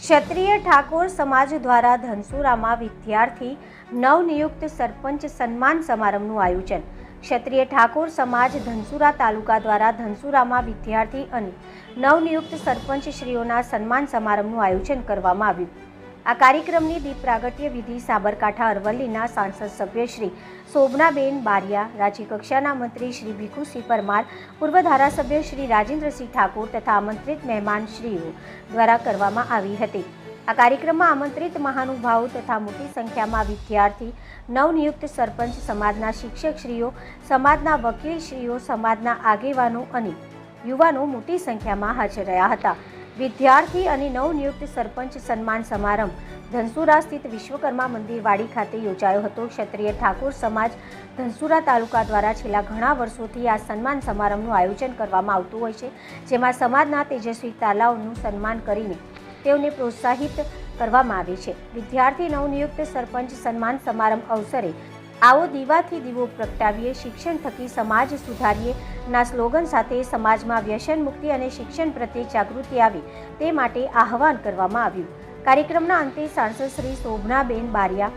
ક્ષત્રિય ઠાકોર સમાજ દ્વારા ધનસુરામાં વિદ્યાર્થી નવનિયુક્ત સરપંચ સન્માન સમારંભનું આયોજન. ક્ષત્રિય ઠાકોર સમાજ ધનસુરા તાલુકા દ્વારા ધનસુરામાં વિદ્યાર્થી અને નવનિયુક્ત સરપંચ શ્રીઓના સન્માન સમારંભનું આયોજન કરવામાં આવ્યું. આ કાર્યક્રમની દીપ પ્રાગટ્ય વિધિ સાબરકાંઠા અરવલ્લીના સાંસદ સભ્ય શ્રી શોભનાબેન બારિયા રાજ્યકક્ષાના મંત્રી શ્રી ભીખુસિંહ પરમાર, પૂર્વ ધારાસભ્ય શ્રી રાજેન્દ્રસિંહ ઠાકોર તથા આમંત્રિત મહેમાન શ્રીઓ દ્વારા કરવામાં આવી હતી. આ કાર્યક્રમમાં આમંત્રિત મહાનુભાવો તથા મોટી સંખ્યામાં વિદ્યાર્થી, નવનિયુક્ત સરપંચ સમાજના શિક્ષકશ્રીઓ, સમાજના વકીલશ્રીઓ, સમાજના આગેવાનો અને યુવાનો મોટી સંખ્યામાં હાજર રહ્યા હતા. વિદ્યાર્થી અને નવનિયુક્ત સરપંચ સન્માન સમારંભ. ધનસુરા સ્થિત વિશ્વકર્મા મંદિર વાડી ખાતે યોજાયો હતો. ક્ષત્રિય ઠાકોર સમાજ ધનસુરા તાલુકા દ્વારા છેલ્લા ઘણા વર્ષોથી આ સન્માન સમારંભનું આયોજન કરવામાં આવતું હોય છે, જેમાં સમાજના તેજસ્વી તાલાઓનું સન્માન કરીને તેઓને પ્રોત્સાહિત કરવામાં આવે છે. વિદ્યાર્થી નવનિયુક્ત સરપંચ સન્માન સમારંભ અવસરે આવો દીવાથી દીવો પ્રગટાવીએ, શિક્ષણ થકી સમાજ સુધારીએ, ના સ્લોગન સાથે સમાજમાં વ્યસન મુક્તિ અને શિક્ષણ પ્રત્યે જાગૃતિ આવે, તે માટે આહવાન કરવામાં આવ્યું. કાર્યક્રમના અંતે સાંસદ શ્રી શોભનાબેન બારિયા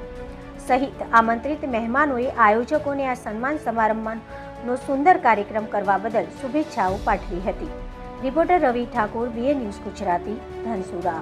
સહિત આમંત્રિત મહેમાનોએ આયોજકોને આ સન્માન સમારંભનો સુંદર કાર્યક્રમ કરવા બદલ શુભેચ્છાઓ પાઠવી હતી. Reporter Ravi Thakor, BA news Gujarati, Dhansura.